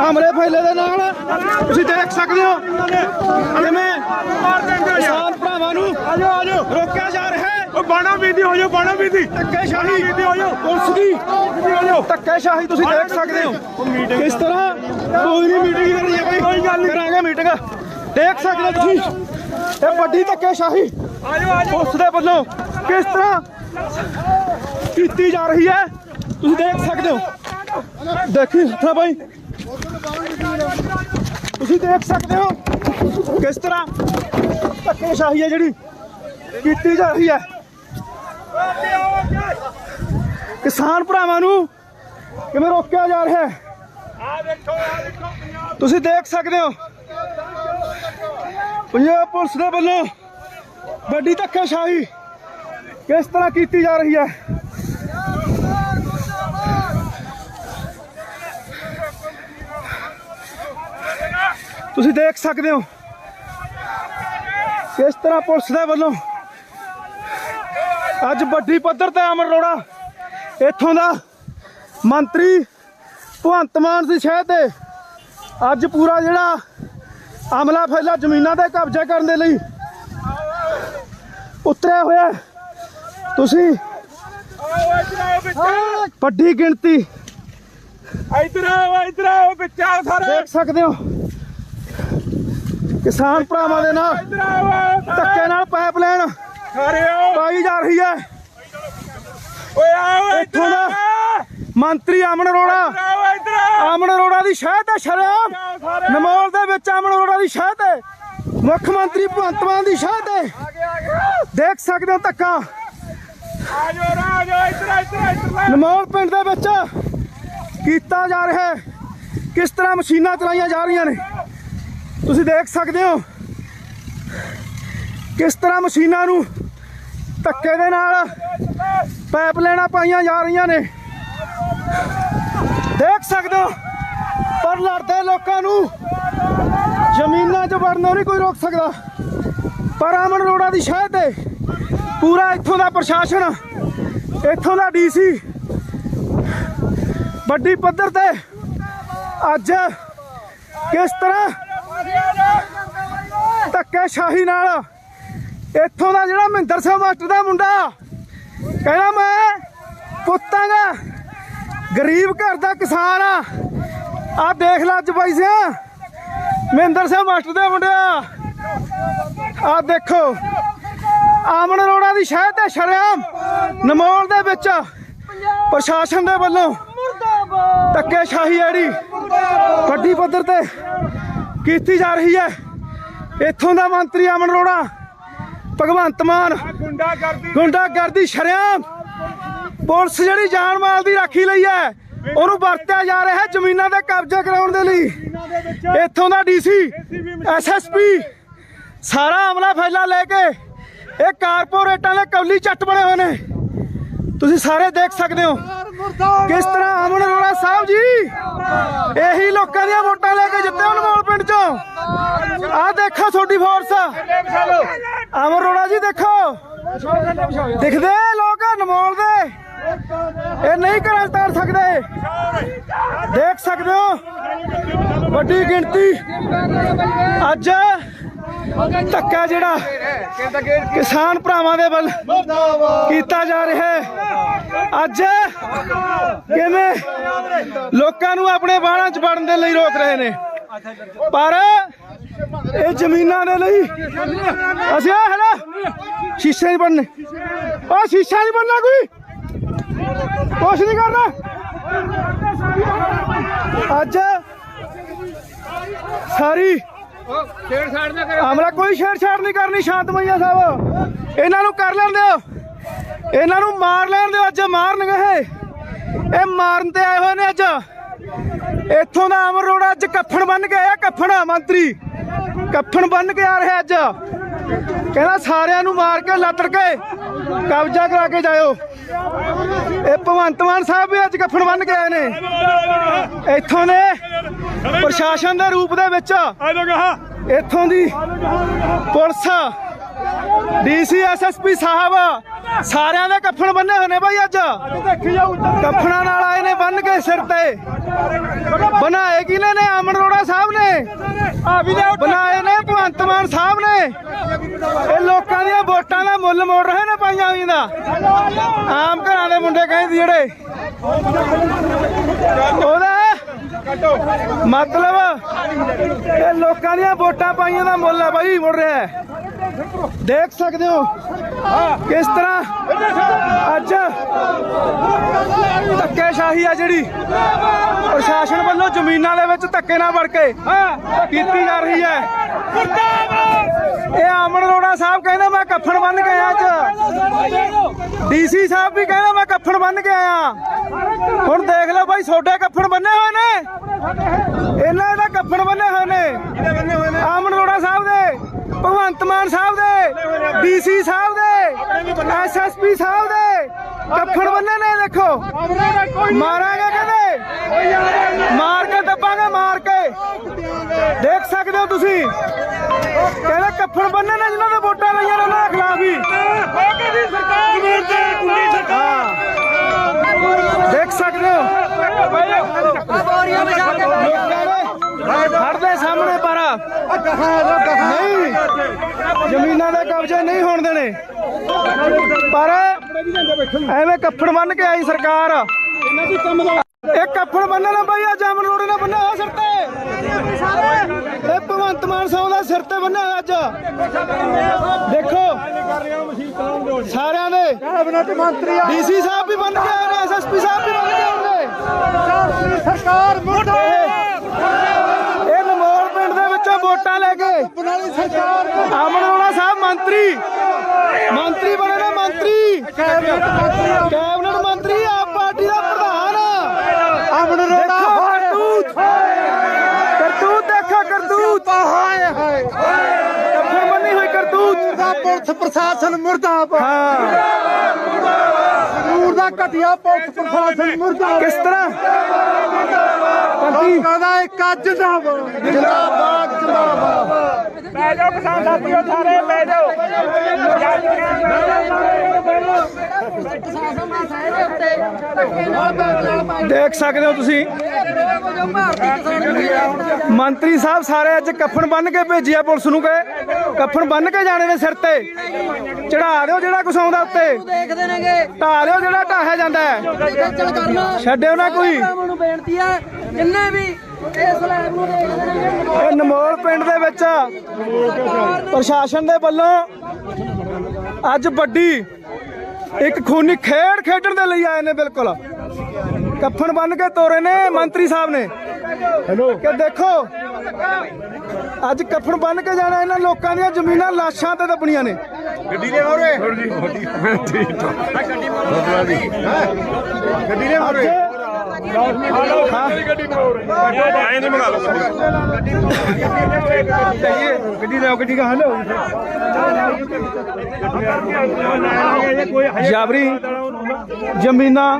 ਹਮਰੇ ਫੈਲੇ ਦੇ ਨਾਲ। ਤੁਸੀਂ ਦੇਖ ਸਕਦੇ ਹੋ। ਕਿਵੇਂ ਕਿਸਾਨ ਭਰਾਵਾਂ ਨੂੰ ਆਜੋ ਆਜੋ। ਰੋਕਿਆ ਹੈ ਬਾਣਾ ਬੀਦੀ ਹੋ ਜਾਓ ਬਾਣਾ ਬੀਦੀ ਧੱਕੇਸ਼ਾਹੀ। ਪੁਲਿਸ ਦੀ ਧੱਕੇਸ਼ਾਹੀ ਤੁਸੀਂ ਦੇਖ ਸਕਦੇ ਹੋ। ਕਿਸ ਤਰ੍ਹਾਂ ਕੋਈ ਨਹੀਂ ਮੀਟਿੰਗ ਕਰਨੀ ਹੈ ਕੋਈ ਕੋਈ ਗੱਲ ਨਹੀਂ। ਕਰਾਂਗੇ ਮੀਟਿੰਗ ਦੇਖ ਸਕਦੇ ਹੋ ਤੁਸੀਂ। ਇਹ ਵੱਡੀ ਧੱਕੇਸ਼ਾਹੀ। ਪੁਲਿਸ ਦੇ ਵੱਲੋਂ ਕਿਸ ਤਰ੍ਹਾਂ ਕੀਤੀ ਜਾ ਰਹੀ ਹੈ? ਤੁਸੀਂ ਦੇਖ ਸਕਦੇ ਹੋ। ਦੇਖੀ ਹੱਥਾਂ ਭਾਈ ਤੁਸੀਂ ਦੇਖ ਸਕਦੇ ਹੋ ਕਿਸ ਤਰ੍ਹਾਂ ਧੱਕੇਸ਼ਾਹੀ ਹੈ ਜਿਹੜੀ ਕੀਤੀ ਜਾ ਰਹੀ ਹੈ। ਕਿਸਾਨ ਭਰਾਵਾਂ ਨੂੰ ਕਿਵੇਂ ਰੋਕਿਆ ਜਾ ਰਿਹਾ ਹੈ? ਆ ਦੇਖੋ ਆ ਦੇਖੋ ਪੰਜਾਬ ਤੁਸੀਂ ਦੇਖ ਸਕਦੇ ਹੋ। ਪੰਜਾਬ ਪੁਲਿਸ ਦੇ ਵੱਲੋਂ ਵੱਡੀ ਧੱਕੇਸ਼ਾਹੀ ਕਿਸ ਤਰ੍ਹਾਂ ਕੀਤੀ ਜਾ ਰਹੀ ਹੈ? ਤੁਸੀਂ ਦੇਖ ਸਕਦੇ ਹੋ ਕਿਸ ਤਰ੍ਹਾਂ ਪੁਲਿਸ ਦੇ ਵੱਲੋਂ ਅੱਜ ਵੱਡੀ ਪੱਧਰ ਤੇ ਅਮਰ ਅਰੋੜਾ ਇੱਥੋਂ ਦਾ ਮੰਤਰੀ ਭਗਵੰਤ ਮਾਨ ਦੀ ਸ਼ਹਿ ਤੇ ਅੱਜ ਪੂਰਾ ਜਿਹੜਾ ਅਮਲਾ ਫੈਲਾ ਜ਼ਮੀਨਾਂ ਤੇ ਕਬਜ਼ਾ ਕਰਨ ਦੇ ਲਈ ਉਤਰਿਆ ਹੋਇਆ। ਤੁਸੀਂ ਵੱਡੀ ਗਿਣਤੀ ਇੱਧਰ ਆਓ ਇੱਧਰ ਆਓ ਆਓ ਸਾਰੇ। ਦੇਖ ਸਕਦੇ ਹੋ। ਕਿਸਾਨ ਭਰਾਵਾਂ ਦੇ ਨਾਲ ਧੱਕੇ ਨਾਲ ਪਾਈਪਲਾਈਨ ਸਾਰੇ ਆਓ ਪਾਈ ਜਾ ਰਹੀ ਹੈ। ਓਏ ਆਓ ਇੱਧਰ। ਇੱਥੋਂ ਦਾ ਆਓ ਮੰਤਰੀ ਅਮਨ ਅਰੋੜਾ। ਅਮਨ ਅਰੋੜਾ ਦੀ ਸ਼ਹਿ ਤੇ ਸ਼ਰੇਆਮ। ਸਾਰੇ। ਨਮੋਲ ਦੇ ਵਿੱਚ ਅਮਨ ਅਰੋੜਾ ਦੀ ਸ਼ਹਿ ਤੇ ਮੁੱਖ ਮੰਤਰੀ ਭਗਵੰਤ ਮਾਨ ਦੀ ਸ਼ਹਿ ਤੇ ਦੇਖ ਸਕਦੇ ਹੋ ਧੱਕਾ। ਆਜੋ ਰਾਜੋ ਇੱਧਰ ਇੱਧਰ ਇੱਧਰ ਲੈ ਨਮੋਲ ਪਿੰਡ ਦੇ ਵਿੱਚ ਕੀਤਾ ਜਾ ਰਿਹਾ ਹੈ। ਕਿਸ ਤਰ੍ਹਾਂ ਮਸ਼ੀਨਾਂ ਚਲਾਈਆਂ ਜਾ ਰਹੀਆਂ ਨੇ? ਤੁਸੀਂ ਦੇਖ ਸਕਦੇ ਹੋ। ਕਿਸ ਤਰ੍ਹਾਂ ਮਸ਼ੀਨਾਂ ਨੂੰ ਧੱਕੇ ਦੇ ਨਾਲ ਪਾਈਪ ਲੈਣਾ ਪਾਈਆਂ ਜਾ ਰਹੀਆਂ ਨੇ। ਦੇਖ ਸਕਦੇ ਹੋ, ਪਰ ਲੜਦੇ ਲੋਕਾਂ ਨੂੰ ਜ਼ਮੀਨਾਂ 'ਚ ਵੜਨੋਂ ਨਹੀਂ ਕੋਈ ਰੋਕ ਸਕਦਾ। ਪਰ ਅਮਨ ਅਰੋੜਾ ਦੀ ਸ਼ਹਿ ਤੇ ਪੂਰਾ ਇੱਥੋਂ ਦਾ ਪ੍ਰਸ਼ਾਸਨ, ਇੱਥੋਂ ਦਾ ਡੀਸੀ, ਵੱਡੀ ਪੱਧਰ ਤੇ ਅੱਜ ਕਿਸ ਤਰ੍ਹਾਂ ਧੱਕੇ ਸ਼ਾਹੀ ਨਾਲ ਇੱਥੋਂ ਦਾ ਜਿਹੜਾ ਮਹਿੰਦਰ ਸਿੰਘ ਮਾਸਟਰ ਦਾ ਮੁੰਡਾ, ਕਹਿੰਦਾ ਮੈਂ ਪੁੱਤਾਂ ਦਾ ਗਰੀਬ ਘਰ ਦਾ ਕਿਸਾਨ ਆ। ਆ ਦੇਖ ਲੈ ਅੱਜ ਬਾਈ ਸਿਆ, ਮਹਿੰਦਰ ਸਿੰਘ ਮਾਸਟਰ ਦੇ ਮੁੰਡਿਆ ਆ। ਦੇਖੋ ਆਮਨ ਅਰੋੜਾ ਦੀ ਸ਼ਹਿ ਤੇ ਸ਼ਰੇਆਮ ਨਮੋਲ ਦੇ ਵਿੱਚ ਪ੍ਰਸ਼ਾਸਨ ਦੇ ਵੱਲੋਂ ਧੱਕੇ ਸ਼ਾਹੀ ਜਿਹੜੀ ਵੱਡੀ ਪੱਧਰ ਤੇ ਕੀਤੀ ਜਾ ਰਹੀ ਹੈ। ਇੱਥੋਂ ਦਾ ਮੰਤਰੀ ਅਮਨ ਅਰੋੜਾ ਭਗਵੰਤ ਮਾਨ। ਗੁੰਡਾ ਕਰਦੀ ਗੁੰਡਾਗਰਦੀ ਸ਼ਰੇਆਮ। ਪੁਲਿਸ ਜਿਹੜੀ ਜਾਨ ਮਾਲ ਦੀ ਰਾਖੀ ਲਈ ਹੈ ਉਹਨੂੰ ਵਰਤਿਆ ਜਾ ਰਿਹਾ ਹੈ ਜ਼ਮੀਨਾਂ ਤੇ ਕਬਜ਼ਾ ਕਰਾਉਣ ਦੇ ਲਈ। ਇੱਥੋਂ ਦਾ ਡੀਸੀ ਐਸਐਸਪੀ ਸਾਰਾ ਅਮਲਾ ਫੈਲਾ ਲੈ ਕੇ ਇਹ ਕਾਰਪੋਰੇਟਾਂ ਦੇ ਕੌਲੀ ਚੱਟ ਬਣੇ ਹੋਏ ਨੇ। ਤੁਸੀਂ ਸਾਰੇ ਦੇਖ ਸਕਦੇ ਹੋ ਕਿਸ ਤਰ੍ਹਾਂ ਅਮਨ ਅਰੋੜਾ ਸਾਹਿਬ ਜੀ ਇਹੀ ਲੋਕਾਂ ਦੀਆਂ ਵੋਟਾਂ ਲੈ ਕੇ ਜਿੱਤੇ ਅਨਮੋਲ ਪਿੰਡ ਚੋਂ। ਆਹ ਦੇਖੋ ਤੁਹਾਡੀ ਫੋਰਸ ਅਮਨ ਅਰੋੜਾ ਜੀ ਦੇਖੋ। ਦਿਖਦੇ ਲੋਕ ਅਨਮੋਲ ਦੇ। ਇਹ ਨਹੀਂ ਘਰਾਂ ਤਾਰ ਸਕਦੇ। ਦੇਖ ਸਕਦੇ ਹੋ। ਵੱਡੀ ਗਿਣਤੀ। ਅੱਜ ਧੱਕਾ ਜਿਹੜਾ ਕਿਸਾਨ ਭਰਾਵਾਂ ਦੇ ਵੱਲ ਕੀਤਾ ਜਾ ਰਿਹਾ ਹੈ। ਅੱਜ ਕਿਵੇਂ ਲੋਕਾਂ ਨੂੰ ਆਪਣੇ ਬਾਣਾਂ 'ਚ ਵੜਨ ਦੇ ਲਈ ਰੋਕ ਰਹੇ ਨੇ? ਪਰ ਇਹ ਜ਼ਮੀਨਾਂ ਦੇ ਲਈ ਅਸੀਂ ਆ ਹਲਾ, ਸ਼ੀਸ਼ੇ ਨਹੀਂ ਬਣਨੇ। ਉਹ ਸ਼ੀਸ਼ਾ ਨਹੀਂ ਬਣਨਾ ਕੋਈ। ਕੁਛ ਨਹੀਂ ਕਰਨਾ। ਅੱਜ ਸਾਰੀ ਛੇੜਛਾੜ ਨਾ ਕਰੋ ਹਮਲਾ ਕੋਈ ਛੇੜਛਾੜ ਨਹੀਂ ਕਰਨੀ ਸ਼ਾਂਤਮਈਆ ਸਾਹਿਬ। ਇਹਨਾਂ ਨੂੰ ਕਰ ਲੈਣ ਦਿਓ। ਇਹਨਾਂ ਨੂੰ ਮਾਰ ਲੈਣ ਦਿਓ, ਅੱਜ ਮਾਰਨਗੇ ਇਹ। ਇਹ ਮਾਰਨ ਤੇ ਆਏ ਹੋਏ ਨੇ ਅੱਜ। ਇੱਥੋਂ ਦਾ ਅਮਰ ਰੋਡ ਅੱਜ ਕੱਫਣ ਬੰਨ ਕੇ ਆਇਆ, ਕੱਫਣ ਮੰਤਰੀ। ਕੱਫਣ ਬੰਨ ਕੇ ਆ ਰਿਹਾ ਅੱਜ। ਕਹਿੰਦਾ ਸਾਰਿਆਂ ਨੂੰ ਮਾਰ ਕੇ ਲੱਤੜ ਕੇ ਕਬਜ਼ਾ ਕਰਾ ਕੇ ਜਾਇਓ। ਇਹ ਭਗਵੰਤ ਮਾਨ ਸਾਹਿਬ ਵੀ ਅੱਜ ਕਫਨ ਬੰਨ ਕੇ ਆਏ ਨੇ। ਇੱਥੋਂ ਦੇ ਪ੍ਰਸ਼ਾਸਨ ਦੇ ਰੂਪ ਦੇ ਵਿੱਚ ਆ ਲੋ ਗਾਹ। ਇੱਥੋਂ ਦੀ ਪੁਲਿਸ ਡੀਸੀ ਐਸਐਸਪੀ ਸਾਹਿਬ ਸਾਰਿਆਂ ਦੇ ਕਫਨ ਬੰਨੇ ਹੋਏ ਨੇ ਬਾਈ ਅੱਜ। ਕਫਨਾਂ ਨਾਲ ਆਏ ਨੇ ਬੰਨ ਕੇ ਸਿਰ ਤੇ। ਬਣਾਏ ਕਿਨੇ ਨੇ? ਅਮਨ ਅਰੋੜਾ ਸਾਹਿਬ ਨੇ। ਆ ਵੀ ਲੈ ਬਣਾਏ ਨੇ ਭਗਵੰਤ ਮਾਨ ਸਾਹਿਬ ਨੇ। ਇਹ ਲੋਕਾਂ ਦੀਆਂ ਵੋਟਾਂ ਦਾ ਮੁੱਲ ਮੋੜ ਰਹੇ ਨੇ ਪਾਈਆਂ ਹੋਈਆਂ ਦਾ। ਆਮ ਘਰਾਂ ਦੇ ਮੁੰਡੇ ਕਹਿੰਦੇ ਜਿਹੜੇ। ਮਤਲਬ ਇਹ ਲੋਕਾਂ ਦੀਆਂ ਵੋਟਾਂ ਪਾਈਆਂ ਦਾ ਮੁੱਲ ਹੈ ਬਾਈ, ਮੁੜ ਰਿਹਾ ਹੈ। ਦੇਖ ਸਕਦੇ ਹੋ ਕਿਸ ਤਰ੍ਹਾਂ ਅੱਜ ਧੱਕੇਸ਼ਾਹੀ ਆ ਜਿਹੜੀ। ਪ੍ਰਸ਼ਾਸਨ ਵੱਲੋਂ ਜ਼ਮੀਨਾਂ ਦੇ ਵਿੱਚ ਧੱਕੇ ਨਾਲ ਵੜ ਕੇ ਕੀਤੀ ਜਾ ਰਹੀ ਹੈ। ਇਹ ਆਮਨ ਅਰੋੜਾ ਸਾਹਿਬ ਕਹਿੰਦਾ, ਮੈਂ ਕੱਫਣ ਬੰਨ ਕੇ ਆਇਆ ਅੱਜ। ਡੀਸੀ ਸਾਹਿਬ ਵੀ ਕਹਿੰਦਾ, ਮੈਂ ਕੱਫਣ ਬੰਨ ਕੇ ਆਇਆ। ਹੁਣ ਦੇਖ ਲਓ ਬਾਈ ਛੋਟੇ ਕੱਫਣ ਬੰਨੇ ਹੋਏ ਨੇ। ਇਹਨਾਂ ਦਾ ਕੱਫਣ ਬੰਨੇ ਹੋਏ ਨੇ। ਆਮਨ ਅਰੋੜਾ ਸਾਹਿਬ ਦੇ ਭਗਵੰਤ ਮਾਨ ਸਾਹਿਬ ਦੇ ਡੀਸੀ ਸਾਹਿਬ ਦੇ ਐਸਐਸਪੀ ਸਾਹਿਬ ਦੇ। ਕੱਫਣ ਬੰਨੇ ਨੇ ਦੇਖੋ। ਮਾਰਾਂਗੇ ਕਹਿੰਦੇ? ਮਾਰ ਕੇ ਦੱਬਾਂਗੇ ਮਾਰ ਕੇ। ਦੇਖ ਸਕਦੇ ਹੋ ਤੁਸੀਂ। ਕਹਿੰਦੇ ਕੱਫਣ ਬੰਨੇ ਨੇ ਜਿਨ੍ਹਾਂ ਨੇ ਵੋਟਾਂ ਲਈਆਂ ਨੇ ਉਹਨਾਂ ਦੇ ਖਿਲਾਫ ਹੀ। ਸਰਕਾਰ ਦੇਖ ਸਕਦੇ ਹੋ? ਖੜਦੇ ਸਾਹਮਣੇ ਪਰ। ਨਹੀਂ। ਜ਼ਮੀਨਾਂ ਦੇ ਕਬਜ਼ੇ ਨਹੀਂ ਹੋਣ ਦੇਣੇ। ਪਰ ਐਵੇਂ ਕੱਫਣ ਬੰਨ ਕੇ ਆਈ ਸਰਕਾਰ। ਇਹ ਕੱਫਣ ਬੰਨਣ ਨਾ ਬਈ ਆ, ਜਾਮਨ ਰੋੜੇ ਨਾਲ ਬੰਨਿਆ ਹੋਇਆ ਸਿਰ ਤੇ। ਇਹ ਭਗਵੰਤ ਮਾਨ ਸਾਹਿਬ ਦਾ ਸਿਰ ਤੇ ਬੰਨਿਆ ਹੋਇਆ ਅੱਜ। ਦੇਖੋ, ਸਾਰਿਆਂ ਦੇ ਕੈਬਨਿਟ ਮੰਤਰੀ ਡੀਸੀ ਸਾਹਿਬ ਵੀ ਬੰਨ ਕੇ ਆਏ ਨੇ ਐਸਐਸਪੀ ਸਾਹਿਬ ਵੀ ਬੰਨ ਕੇ ਆਏ ਨੇ। ਸਰਕਾਰ ਮੁਰਦਾ ਇਹ ਨਮੋਲ ਪਿੰਡ ਦੇ ਵਿੱਚੋਂ ਵੋਟਾਂ ਲੈ ਕੇ ਬਣਾਲੀ ਅਮਨ ਅਰੋੜਾ ਸਾਹਿਬ ਮੰਤਰੀ। ਮੰਤਰੀ ਬਣੇ ਨੇ ਮੰਤਰੀ। ਕੈਬਨਿਟ ਮੰਤਰੀ ਕੈਬਨਿਟ ਮੰਤਰੀ ਆਪ ਪਾਰਟੀ ਦਾ ਪ੍ਰਧਾਨ ਅਮਨ ਦੇਖੋ ਕਰਤੂਤ ਕਰਤੂਤ ਦੇਖੋ ਕਰਤੂਤ ਹਾਏ ਹਾਏ ਕੱਫਰ ਬੰਨੀ ਹੋਈ ਕਰਤੂਤ ਦਾ ਪੁਲਿਸ ਪ੍ਰਸ਼ਾਸਨ ਮੁਰਦਾਬਾਦ। ਹਾਂ ਨੂਰ ਦਾ ਘਟਿਆ ਪੁਲਿਸ ਪ੍ਰਸ਼ਾਸਨ ਮੁਰਦਾਬਾਦ। ਕਿਸ ਤਰ੍ਹਾਂ? ਲੋਕਾਂ ਦਾ ਇੱਕ ਜਿੰਦਾਬਾਦ। ਜਿੰਦਾਬਾਦ ਜਿੰਦਾਬਾਦ। ਬੈ ਜਾਓ ਕਿਸਾਨ ਸਾਥੀਓ ਸਾਰੇ ਬੈ ਜਾਓ ਦੇਖ ਸਕਦੇ ਹੋ ਤੁਸੀਂ। ਮੰਤਰੀ ਸਾਹਿਬ ਸਾਰੇ ਅੱਜ ਕਫਨ ਬੰਨ ਕੇ ਭੇਜਿਆ ਪੁਲਿਸ ਨੂੰ ਕਹੇ ਕਫਨ ਬੰਨ ਕੇ ਜਾਣੇ ਨੇ ਸਿਰ ਤੇ। ਚੜਾ ਦਿਓ ਜਿਹੜਾ ਕੁਛ ਆਉਂਦਾ ਉੱਤੇ। ਦੇਖਦੇ ਨੇਗੇ ਢਾ ਦਿਓ ਜਿਹੜਾ ਢਾਹਿਆ ਜਾਂਦਾ ਹੈ। ਛੱਡਿਓ ਨਾ ਕੋਈ। ਬੇਨਤੀ ਹੈ ਜਿੰਨੇ ਵੀ ਇਹ ਨਮੋਲ ਪਿੰਡ ਦੇ ਵਿੱਚ ਪ੍ਰਸ਼ਾਸਨ ਦੇ ਵੱਲੋਂ ਅੱਜ ਵੱਡੀ ਇੱਕ ਖੂਨੀ ਖੇਡ ਖੇਡਣ ਦੇ ਲਈ ਆਏ ਨੇ ਬਿਲਕੁਲ। ਕਫਨ ਬੰਨ ਕੇ ਤੋਰੇ ਨੇ ਮੰਤਰੀ ਸਾਹਿਬ ਨੇ। ਹੈਲੋ ਕਿ ਦੇਖੋ ਅੱਜ ਕਫਨ ਬੰਨ ਕੇ ਜਾਣਾ ਇਹਨਾਂ ਲੋਕਾਂ ਦੀਆਂ ਜ਼ਮੀਨਾਂ ਲਾਸ਼ਾਂ ਤੇ ਦੱਬਣੀਆਂ ਨੇ। ਗੱਡੀ ਦੇ ਮੋਰੇ। ਗੱਡੀ ਦੇ ਮੋਰੇ ਐਂ ਨਹੀਂ ਮੰਗਾ ਲਓ। ਗੱਡੀ ਦੇ ਗੱਡੀ ਕਹਾਂ ਲੋ ਕੋਈ ਜਾਬਰੀ ਜ਼ਮੀਨਾਂ।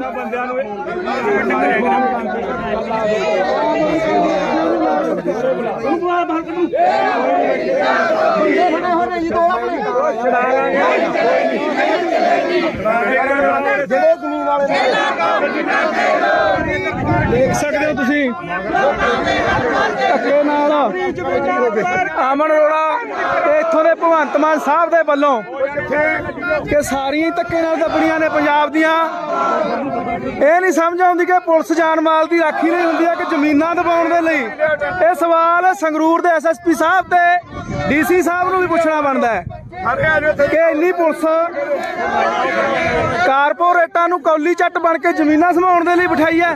ਜਿਹੜੇ ਜ਼ਮੀਨ ਵਾਲੇ ਦੇਖ ਸਕਦੇ ਹੋ ਤੁਸੀਂ। ਧੱਕੇ ਨਾਲ ਅਮਨ ਅਰੋੜਾ ਤੇ ਇੱਥੋਂ ਦੇ ਭਗਵੰਤ ਮਾਨ ਸਾਹਿਬ ਦੇ ਵੱਲੋਂ ਕਿ ਸਾਰੀਆਂ ਧੱਕੇ ਨਾਲ ਦੱਬਣੀਆਂ ਨੇ ਪੰਜਾਬ ਦੀਆਂ। ਇਹ ਨਹੀਂ ਸਮਝ ਆਉਂਦੀ ਕਿ ਪੁਲਿਸ ਜਾਨ ਮਾਲ ਦੀ ਰਾਖੀ ਨਹੀਂ ਹੁੰਦੀ ਹੈ ਕਿ ਜ਼ਮੀਨਾਂ ਦਬਾਉਣ ਦੇ ਲਈ। ਇਹ ਸਵਾਲ ਸੰਗਰੂਰ ਦੇ ਐਸਐਸਪੀ ਸਾਹਿਬ ਤੇ ਡੀਸੀ ਸਾਹਿਬ ਨੂੰ ਵੀ ਪੁੱਛਣਾ ਬਣਦਾ ਹੈ ਕਿ ਇੰਨੀ ਪੁਲਿਸ ਕਾਰਪੋਰੇਟਾਂ ਨੂੰ ਕੌਲੀ ਚੱਟ ਬਣ ਕੇ ਜ਼ਮੀਨਾਂ ਸਮਾਉਣ ਦੇ ਲਈ ਬਿਠਾਈ ਹੈ।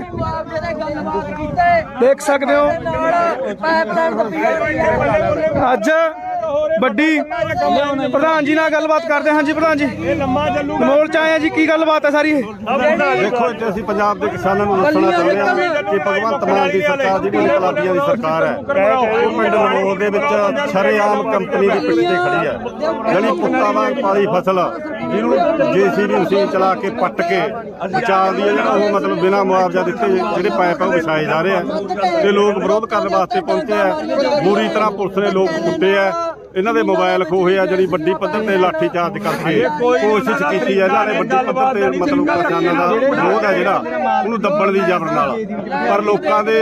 ਦੇਖ ਸਕਦੇ ਹੋ। ਅੱਜ ਵੱਡੀ ਪ੍ਰਧਾਨ ਜੀ ਨਾਲ ਗੱਲਬਾਤ ਕਰਦੇ ਹਾਂ ਜੀ ਪ੍ਰਧਾਨ ਜੀ। ਇਹ ਲੰਮਾ ਚੱਲੂਗਾ। ਮੋਲ ਚ ਆਏ ਆ ਜੀ ਕੀ ਗੱਲਬਾਤ ਹੈ ਸਾਰੀ ਇਹ? ਦੇਖੋ ਇੱਥੇ ਅਸੀਂ ਪੰਜਾਬ ਦੇ ਕਿਸਾਨਾਂ ਨੂੰ ਦੱਸਣਾ ਚਾਹੁੰਦੇ ਹਾਂ ਕਿ ਭਗਵੰਤ ਮਾਨ ਦੀ ਸਰਕਾਰ ਜਿਹੜੀ ਇਨਕਲਾਬੀਆਂ ਦੀ ਸਰਕਾਰ ਹੈ ਉਹ ਪਿੰਡ ਨਮੋਲ ਦੇ ਵਿੱਚ ਸ਼ਰੇਆਮ ਕੰਪਨੀ ਦੀ ਪਿੱਛੇ ਤੇ ਖੜੀ ਹੈ। ਜਿਹੜੀ ਪੁੱਤਾਂ ਵਾਂਗ ਪਾਲੀ ਫਸਲ ਜਿਹਨੂੰ ਜੀਸੀਬੀ ਮਸ਼ੀਨ ਚਲਾ ਕੇ ਪੱਟ ਕੇ ਬਚਾਉਂਦੀ ਹੈ ਜਿਹੜਾ ਉਹ ਮਤਲਬ ਬਿਨਾਂ ਮੁਆਵਜ਼ਾ ਦਿੱਤੇ ਜਿਹੜੇ ਪਾਇਪ ਆ ਉਹ ਵਿਛਾਏ ਜਾ ਰਹੇ ਆ ਤੇ ਲੋਕ ਵਿਰੋਧ ਕਰਨ ਵਾਸਤੇ ਪਹੁੰਚੇ ਆ ਬੁਰੀ ਤਰ੍ਹਾਂ ਪੁਲਿਸ ਨੇ ਲੋਕ ਕੁੱਟੇ ਆ ਇਹਨਾਂ ਦੇ ਮੋਬਾਈਲ ਖੋਹੇ ਆ ਜਿਹੜੀ ਵੱਡੀ ਪੱਧਰ ਤੇ ਲਾਠੀ ਚਾਰਜ ਕਰਕੇ ਕੋਸ਼ਿਸ਼ ਕੀਤੀ ਹੈ ਇਹਨਾਂ ਨੇ ਵੱਡੀ ਪੱਧਰ ਤੇ ਮਤਲਬ ਕਿਸਾਨਾਂ ਦਾ ਵਿਰੋਧ ਹੈ ਜਿਹੜਾ ਉਹਨੂੰ ਦੱਬਣ ਦੀ ਜ਼ਬਰ ਨਾਲ। ਪਰ ਲੋਕਾਂ ਦੇ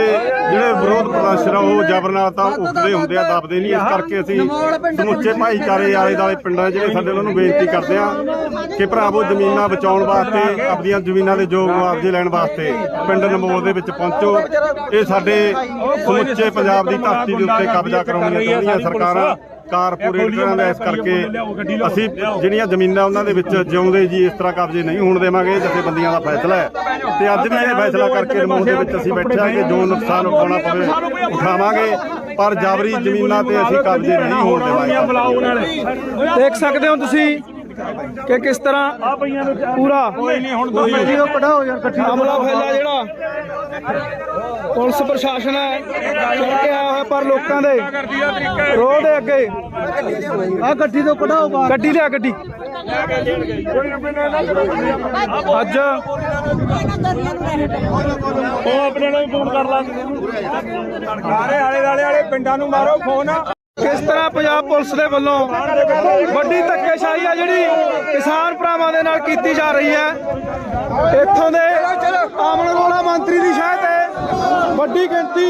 ਜਿਹੜੇ ਵਿਰੋਧ ਪ੍ਰਦਰਸ਼ਨ ਆ ਉਹ ਜ਼ਬਰ ਨਾਲ ਤਾਂ ਉੱਠਦੇ ਹੁੰਦੇ ਆ ਦੱਬਦੇ ਨਹੀਂ। ਇਸ ਕਰਕੇ ਅਸੀਂ ਸਮੁੱਚੇ ਭਾਈਚਾਰੇ ਆਲੇ ਦਾਲੇ ਪਿੰਡਾਂ ਜਿਹੜੇ ਸਾਡੇ ਉਹਨਾਂ ਨੂੰ ਬੇਨਤੀ ਕਰਦੇ ਆ ਕਿ ਭਰਾਵੋ ਜ਼ਮੀਨਾਂ ਬਚਾਉਣ ਵਾਸਤੇ ਆਪਣੀਆਂ ਜ਼ਮੀਨਾਂ ਦੇ ਯੋਗ ਮੁਆਵਜ਼ੇ ਲੈਣ ਵਾਸਤੇ ਪਿੰਡ ਨਮੋਲ ਦੇ ਵਿੱਚ ਪਹੁੰਚੋ। ਇਹ ਸਾਡੇ ਸਮੁੱਚੇ ਪੰਜਾਬ ਦੀ ਧਰਤੀ ਦੇ ਉੱਤੇ ਕਬਜ਼ਾ ਕਰਾਉਣੀਆਂ ਚਾਹੁੰਦੀਆਂ ਸਰਕਾਰਾਂ। ਕਾਰਪੋਰੇਟਰਾਂ ਦਾ ਇਸ ਕਰਕੇ ਅਸੀਂ ਜਿਹੜੀਆਂ ਜ਼ਮੀਨਾਂ ਉਹਨਾਂ ਦੇ ਵਿੱਚ ਜਿਉਂਦੇ ਜੀ ਇਸ ਤਰ੍ਹਾਂ ਕਬਜ਼ੇ ਨਹੀਂ ਹੋਣ ਦੇਵਾਂਗੇ ਜਥੇਬੰਦੀਆਂ ਦਾ ਫੈਸਲਾ ਹੈ। ਤੇ ਅੱਜ ਵੀ ਇਹ ਫੈਸਲਾ ਕਰਕੇ ਰਿਮੋਟ ਦੇ ਵਿੱਚ ਅਸੀਂ ਬੈਠੇ ਹਾਂ ਕਿ ਜੋ ਨੁਕਸਾਨ ਉਠਾਉਣਾ ਪਵੇ ਉਠਾਵਾਂਗੇ ਪਰ ਜਾਬਰੀ ਜ਼ਮੀਨਾਂ ਤੇ ਅਸੀਂ ਕਬਜ਼ੇ ਨਹੀਂ ਹੋਣ ਦੇਵਾਂਗੇ। ਦੇਖ ਸਕਦੇ ਹੋ ਤੁਸੀਂ ਕਿ ਕਿਸ ਤਰ੍ਹਾਂ ਆ ਪਈਆਂ ਨੂੰ ਪੂਰਾ? ਕੋਈ ਨਹੀਂ ਹੁਣ ਤਾਂ ਗੱਡੀ ਤੋਂ ਕਢਾਓ ਯਾਰ ਇਕੱਠੀ ਹਮਲਾ ਫੈਲਾ ਜਿਹੜਾ। ਪੁਲਿਸ ਪ੍ਰਸ਼ਾਸਨ ਹੈ ਚੜ ਕੇ ਆਇਆ ਹੋਇਆ ਪਰ ਲੋਕਾਂ ਦੇ। ਰੋਹ ਦੇ ਅੱਗੇ। ਆ ਗੱਡੀ ਤੋਂ ਕਢਾਓ ਬਾਹਰ। ਗੱਡੀ ਲਿਆ ਗੱਡੀ। ਅੱਜ ਉਹ ਆਪਣੇ ਨਾਲ ਫੋਨ ਕਰ ਲਾ। ਸਾਰੇ ਆਲੇ ਦਾਲੇ ਵਾਲੇ ਪਿੰਡਾਂ ਨੂੰ ਮਾਰੋ ਫੋਨ। ਕਿਸ ਤਰ੍ਹਾਂ ਪੰਜਾਬ ਪੁਲਿਸ ਦੇ ਵੱਲੋਂ ਵੱਡੀ ਧੱਕੇਸ਼ਾਹੀ ਆ ਜਿਹੜੀ ਕਿਸਾਨ ਭਰਾਵਾਂ ਦੇ ਨਾਲ ਕੀਤੀ ਜਾ ਰਹੀ ਹੈ? ਇੱਥੋਂ ਦੇ ਆਮਣ ਰੋੜਾ ਮੰਤਰੀ ਦੀ ਸ਼ਾਇਦ ਤੇ ਵੱਡੀ ਗਿਣਤੀ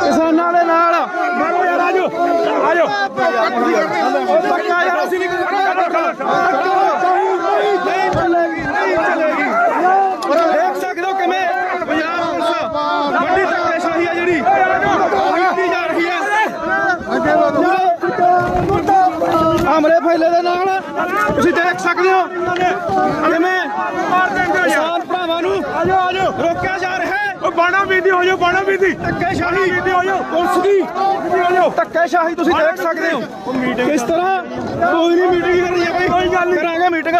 ਕਿਸਾਨਾਂ ਦੇ ਨਾਲ। ਆਜੋ ਆਜੋ ਧੱਕਾ ਯਾਰ ਅਸੀਂ ਨਹੀਂ ਨਹੀਂ ਚੱਲੇਗੀ ਨਹੀਂ ਚੱਲੇਗੀ ਦੇਖ ਸਕਦੇ ਹੋ ਕਿਵੇਂ ਪੰਜਾਬ ਪੁਲਿਸ ਵੱਡੀ ਧੱਕੇਸ਼ਾਹੀ ਆ ਜਿਹੜੀ ਕੀਤੀ ਜਾ ਰਹੀ ਹੈ ਹਮਲੇ ਫੈਲੇ ਦੇ ਨਾਲ। ਤੁਸੀਂ ਦੇਖ ਸਕਦੇ ਹੋ ਕਿਵੇਂ ਕਿਸਾਨ ਭਰਾਵਾਂ ਨੂੰ ਆਜੋ ਆਜੋ। ਰੋਕਿਆ ਜਾ ਰਿਹਾ ਹੈ। ਉਹ ਬਾਣਾ ਬੀਦੀ ਹੋ ਜਾਓ ਬਾਣਾ ਬੀਦੀ ਧੱਕੇਸ਼ਾਹੀ ਹੋ ਜਾਓ। ਪੁਲਿਸ ਦੀ। ਧੱਕੇਸ਼ਾਹੀ ਤੁਸੀਂ ਦੇਖ ਸਕਦੇ ਹੋ। ਕਿਸ ਤਰ੍ਹਾਂ ਕੋਈ ਨਹੀਂ ਮੀਟਿੰਗ ਕਰਨੀ ਹੈ ਕੋਈ ਗੱਲ ਨਹੀਂ। ਕਰਾਂਗੇ ਮੀਟਿੰਗ